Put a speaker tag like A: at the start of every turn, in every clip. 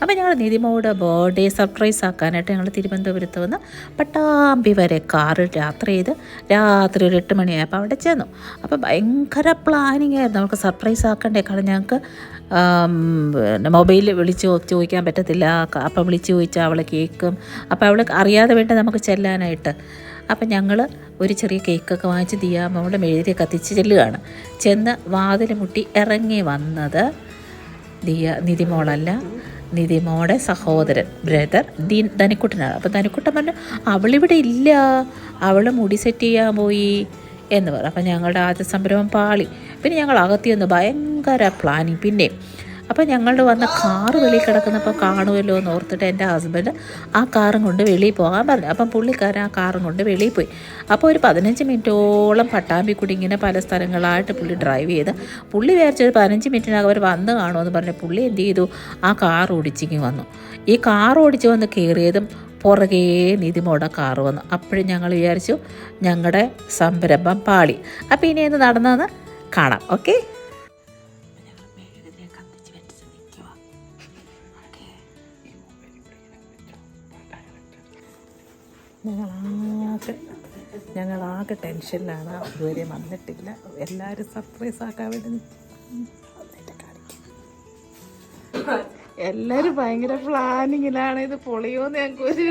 A: അപ്പോൾ ഞങ്ങൾ നിതിമോട് birthday surprise ആക്കാനായിട്ട് ഞങ്ങൾ തിരുവനന്തപുരത്ത് വന്ന് പട്ടാമ്പി വരെ കാറിൽ യാത്ര ചെയ്ത് രാത്രി ഒരു എട്ട് മണിയായപ്പോൾ അവിടെ ചെന്നു. അപ്പോൾ ഭയങ്കര പ്ലാനിങ് ആയിരുന്നു. നമുക്ക് സർപ്രൈസ് ആക്കണ്ടേ? കാരണം ഞങ്ങൾക്ക് മൊബൈലിൽ വിളിച്ച് ചോദിക്കാൻ പറ്റത്തില്ല. അപ്പം വിളിച്ച് ചോദിച്ചാൽ അവൾ കേൾക്കും അപ്പോൾ അവൾ അറിയാതെ വേണ്ട നമുക്ക് ചെല്ലാനായിട്ട്. അപ്പം ഞങ്ങൾ ഒരു ചെറിയ കേക്കൊക്കെ വാങ്ങിച്ച് ദിയാമ്മയുടെ മെഴുതി കത്തിച്ച് ചെല്ലുകയാണ്. ചെന്ന് വാതിൽ മുട്ടി ഇറങ്ങി വന്നത് ദിയ നിതിമോളല്ല. നിതിമോടെ സഹോദരൻ ബ്രദർ ദീ ധനിക്കുട്ടനാണ്. അപ്പം ധനിക്കുട്ടൻ പറഞ്ഞു അവളിവിടെ ഇല്ല. അവൾ മുടി സെറ്റ് ചെയ്യാൻ പോയി. എന്ന് പറഞ്ഞു. അപ്പം ഞങ്ങളുടെ ആദ്യ സംരംഭം പാളി. പിന്നെ ഞങ്ങൾ അകത്തി വന്ന് ഭയങ്കര പ്ലാനിങ് പിന്നെ അപ്പോൾ ഞങ്ങളുടെ വന്ന കാറ് വെളിയിൽ കിടക്കുന്നപ്പോൾ കാണുമല്ലോ എന്ന് ഓർത്തിട്ട് എന്റെ ഹസ്ബൻഡ് ആ കാറും കൊണ്ട് വെളിയിൽ പോകാൻ പറഞ്ഞു. അപ്പം പുള്ളിക്കാരൻ ആ കാറും കൊണ്ട് വെളിയിൽ പോയി. അപ്പോൾ ഒരു പതിനഞ്ച് മിനിറ്റോളം പട്ടാമ്പി കൂടി ഇങ്ങനെ പല സ്ഥലങ്ങളായിട്ട് പുള്ളി ഡ്രൈവ് ചെയ്ത് പുള്ളി വിചാരിച്ചൊരു പതിനഞ്ച് മിനിറ്റിനകം അവർ വന്ന് കാണുമെന്ന് പറഞ്ഞ് പുള്ളി എന്ത് ചെയ്തു? ആ കാർ ഓടിച്ചിങ്ങി വന്നു. ഈ കാർ ഓടിച്ച് വന്ന് കയറിയതും പുറകേ നിതിമോടെ കാറ് വന്നു. അപ്പോഴും ഞങ്ങൾ വിചാരിച്ചു ഞങ്ങളുടെ സംരംഭം പാളി. അപ്പോൾ ഇനി എന്ത് നടന്നതെന്ന് കാണാം. ഓക്കെ ഞങ്ങളാകെ ഞങ്ങളാകെ ടെൻഷനിലാണ്. ഇതുവരെ വന്നിട്ടില്ല. എല്ലാവരും സർപ്രൈസ് ആക്കാൻ വേണ്ടി എല്ലാവരും ഭയങ്കര പ്ലാനിങ്ങിലാണ് ഇത് പൊളിയോന്ന് ഞങ്ങൾക്ക് ഒരു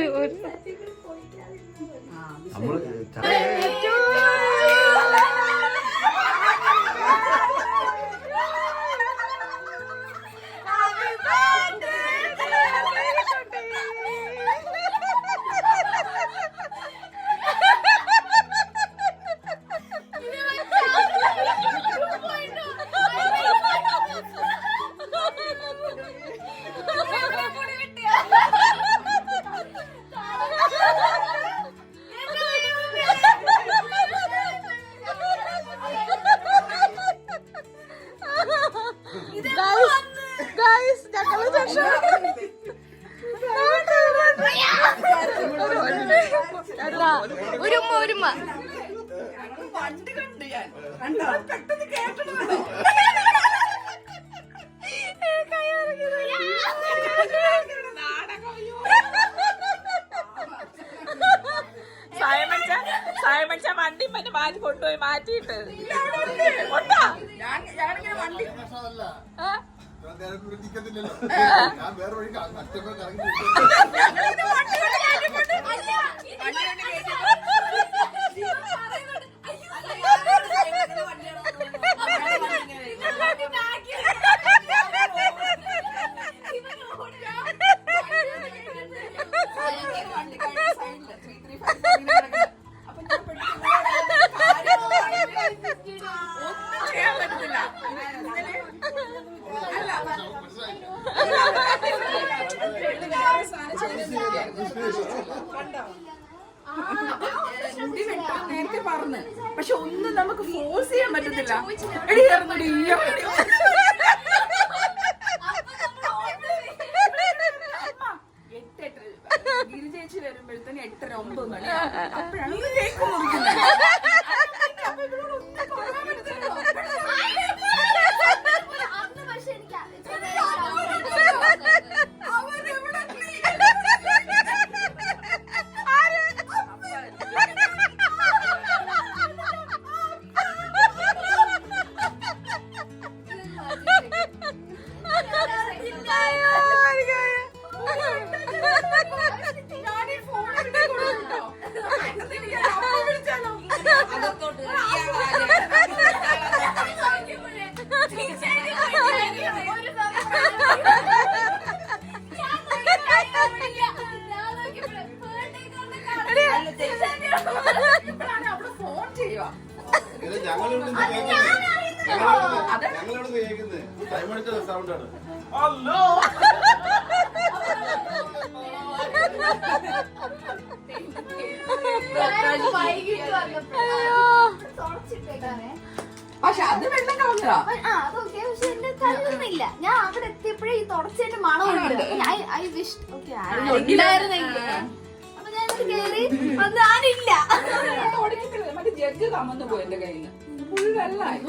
A: ഒരു
B: ഉമ്മ ഒരു ഉമ്മ
A: സായമച്ച സായമച്ച വണ്ടി മറ്റേ മാറ്റി കൊണ്ടുപോയി മാറ്റിയിട്ട് കൊണ്ടാ? ആ?
C: ഞാൻ വേറെ വഴി
D: പക്ഷെ അത് വെള്ളം കളഞ്ഞതാ.
B: ആ അതൊക്കെ പക്ഷെ എന്റെ കല്ലുന്നില്ല ഞാൻ അവിടെ എത്തിയപ്പോഴേ ഈ തുടച്ചതിന്റെ മണം ഉണ്ട്. ഞാൻ ഐ വിഷ് ഓക്കെ ഉണ്ടായിരുന്നെങ്കിൽ അപ്പൊ ഞാൻ ആരില്ല.
D: തുടങ്ങിയിട്ടില്ല മറ്റേ ജഡ്ജ് കമന്നു പോയി എന്റെ കയ്യിൽ നിന്ന് ഫുൾ വെള്ളമായി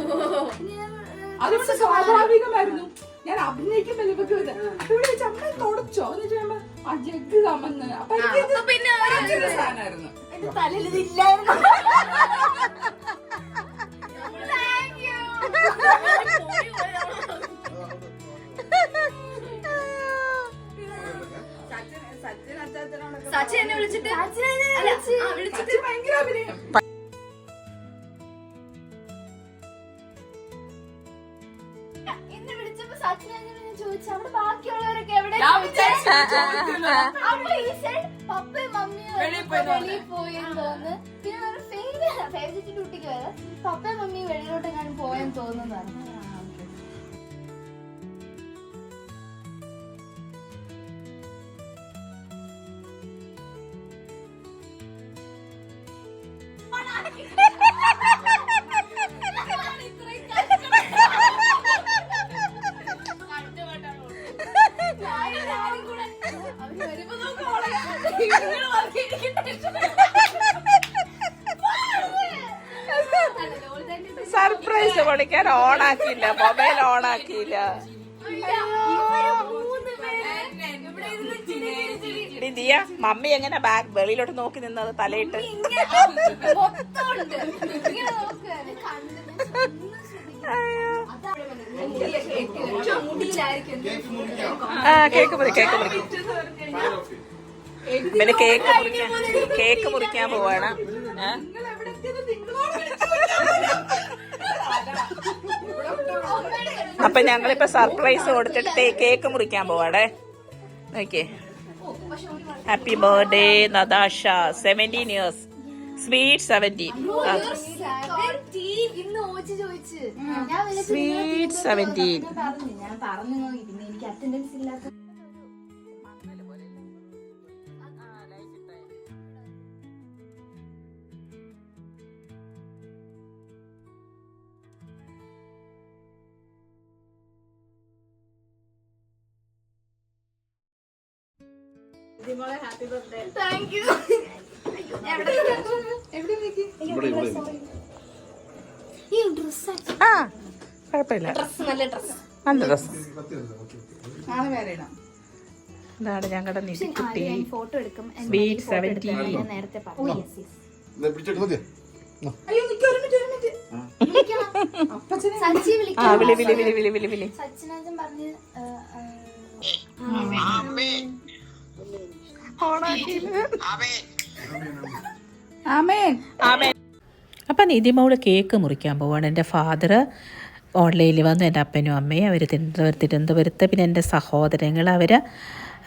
D: അതുകൊണ്ട് സ്വാഭാവികമായിരുന്നു. ഞാൻ അഭിനയിക്കുമ്പോൾ ഇവക്ക് ഇത് അപ്പൊ ഇവിടെ വെച്ച് അമ്മ തുടച്ചു? ആ ജഗ് കമന്ന്. അപ്പൊ
B: പിന്നെ
D: സാധനമായിരുന്നു.
B: തലയിൽ ഇതില്ലായിരുന്നു.
D: സച്ചിൻ
B: എന്നെ വിളിച്ചിട്ട്? വിളിച്ചിട്ട്? വിളിച്ചപ്പോ ചോദിച്ചു അവിടെ ബാക്കിയുള്ളവരൊക്കെ എവിടെ? അപ്പൊ ഈ സൈഡ് പപ്പയും മമ്മിയും
D: വെളിയിൽ പോയി
B: തോന്നുന്നു. പിന്നെ ഒരു ഫെയിൽ ഫേവറേറ്റ് ഡ്യൂട്ടിക്ക് വരാം. പപ്പയും മമ്മിയും വെളിയിലോട്ട് ഞാൻ പോയെന്ന് തോന്നുന്നതാണ്
A: കൊടുക്കാൻ ഓണാക്കിയില്ല മൊബൈൽ ഓണാക്കിയില്ല. മമ്മി എങ്ങനെ ബാഗ് വെളിയിലോട്ട് നോക്കി നിന്നത് തലയിട്ട്? ആ കേക്ക് മുറി കേക്ക് മുറി. പിന്നെ കേക്ക് മുറിക്കാൻ കേക്ക് മുറിക്കാൻ പോവാണ്. ഏ? അപ്പൊ ഞങ്ങളിപ്പോ സർപ്രൈസ് കൊടുത്തിട്ട് കേക്ക് മുറിക്കാൻ പോവാടേ നോക്കിയേ happy birthday Natasha seventeen years sweet seventeen
B: sweet ouch Yes, yes.
C: ഇത് പിടിച്ചിട്ട് മതിയോ?
D: അയ്യോ നിക്ക് ഒരു മിനിറ്റ് ഒരു മിനിറ്റ്
B: വിളിക്കണം.
D: അപ്പച്ചനെ
B: സച്ചി
A: ആ വിളി വിളി വിളി വിളി വിളി. വിളി
B: സച്ചിനാജൻ പറഞ്ഞ് ആ, ആ,
A: അപ്പം നിധിമോൾ കേക്ക് മുറിക്കാൻ പോവാണ്. എന്റെ ഫാദർ ഓൺലൈനിൽ വന്നു. എന്റെ അപ്പനും അമ്മയും അവർ തിരുവനന്തപുരത്ത് തിരുവനന്തപുരത്ത്. പിന്നെ എന്റെ സഹോദരങ്ങൾ അവർ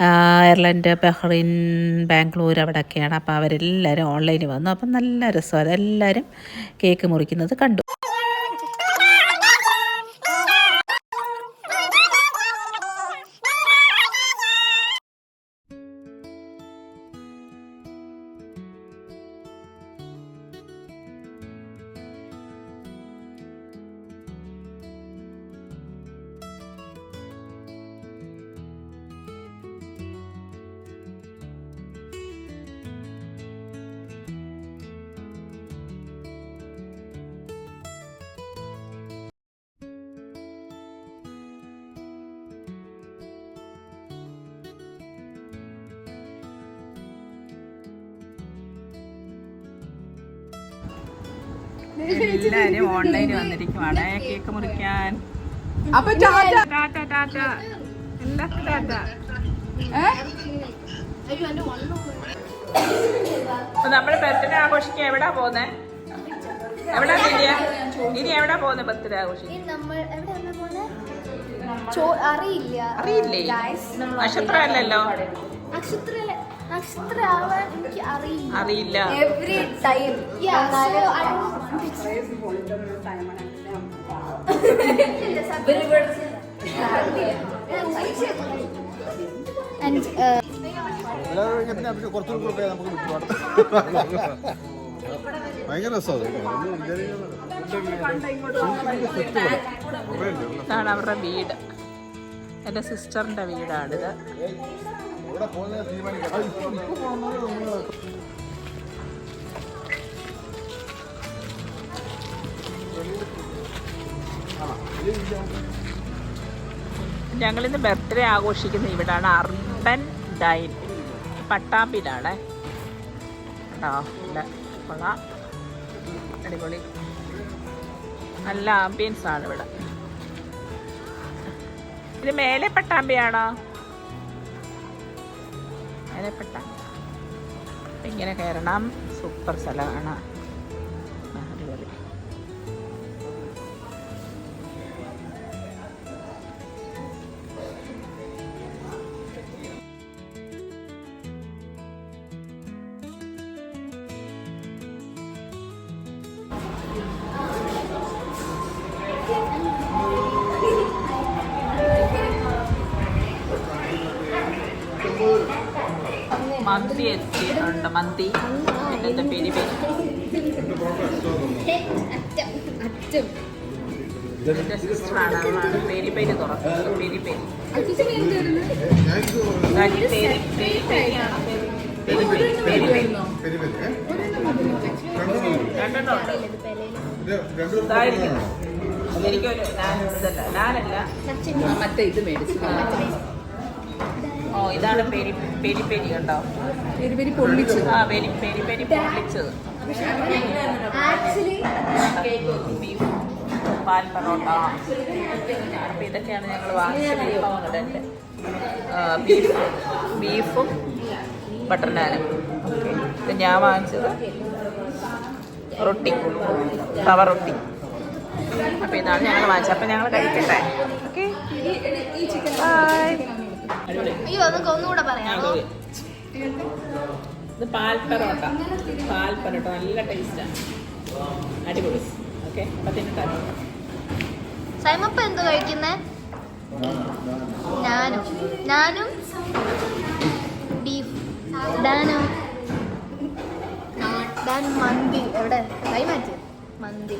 A: അയർലൻഡ് ബഹ്റിൻ ബാംഗ്ലൂർ അവിടെയൊക്കെയാണ് അപ്പോൾ അവരെല്ലാവരും ഓൺലൈനിൽ വന്നു. അപ്പം നല്ല രസമാണ് എല്ലാവരും കേക്ക് മുറിക്കുന്നത് കണ്ടു. എല്ലാവരും ഓൺലൈനിൽ വന്നിരിക്കുവാണ്. കേക്ക് മുറിക്കാൻ.
D: അപ്പൊ ടാറ്റ
A: ടാറ്റ ടാറ്റ എല്ലാ ടാറ്റ അപ്പൊ നമ്മൾ ബർത്ത്ഡേ ആഘോഷിക്കാൻ എവിടാ പോകുന്നേ എവിടാ ഇനി ഇനി എവിടാ പോന്നെ ബർത്ത്ഡേ ആഘോഷിക്കാൻ?
B: പോന്നെ? അറിയില്ല.
A: അറിയില്ലേ? നക്ഷത്രമല്ലല്ലോ.
B: നക്ഷത്ര എനിക്ക് അറിയില്ല.
A: അറിയില്ല.
B: എവറി ടൈം
C: പോകാം. ഭയങ്കര രസമാണ്.
A: ഇതാണ് അവരുടെ വീട്. എന്റെ സിസ്റ്ററിന്റെ വീടാണിത്.
C: ഇവിടെ
A: ഞങ്ങളിന്ന് ബർത്ത്ഡേ ആഘോഷിക്കുന്ന ഇവിടാണ് അർബൻ ഡൈൻ. കൊള്ളാം. അടിപൊളി. നല്ല ആംബിയൻസ് ആണ് ഇവിടെ. ഇത് മേലെ പട്ടാമ്പിയാണോ? പട്ടാമ്പി ഇങ്ങനെ കയറണം. സൂപ്പർ സ്ഥലമാണ്. മന്തി എത്തിയിട്ടുണ്ട് മന്തി. പിന്നത്തെ പെരി പെരി. എന്റെ സിസ്റ്ററാണ് അവളാണ് പെരി പെരി തുറക്കുന്നത് പേരി പെരി എനിക്കൊരു ഞാനല്ല.
D: മറ്റേ ഇത് മേടിച്ചു.
A: ഓ ഇതാണ് പെരി പെരി പെരി കണ്ടോ?
D: പെരി പെരി പൊള്ളിച്ചത്.
A: ആ പെരി പെരി പെരി പൊള്ളിച്ചത്.
B: ആക്ച്വലി
A: ബീഫ് പാൽ പൊറോട്ട. അപ്പം ഇതൊക്കെയാണ് ഞങ്ങൾ വാങ്ങിച്ച വിഭവങ്ങളുടെ ബീഫ്. ബീഫും ബട്ടർ നാനും ഓക്കെ. ഇത് ഞാൻ വാങ്ങിച്ചത് റൊട്ടി. തവ റൊട്ടി. അപ്പം ഇതാണ് ഞങ്ങൾ വാങ്ങിച്ചത്. അപ്പം ഞങ്ങൾ കഴിക്കട്ടെ. ഓക്കെ. ബൈ
B: അയ്യോ അതൊക്കെ ഒന്നുകൂടെ പറയാമോ
A: ഇത് പാൽ പൊറോട്ട. പാൽ പൊറോട്ട. നല്ല ടേസ്റ്റാണ് അടിപൊളി. ഓക്കെ തിന്നിട്ടാണ്
B: സൈമപ്പ എന്തോ കഴിക്കുന്നേ? ഞാനും? ഞാനും? ബീഫ്. ഡാനും? ഡാൻ മന്തി. എവിടെ? കൈ മാറ്റി മന്തി.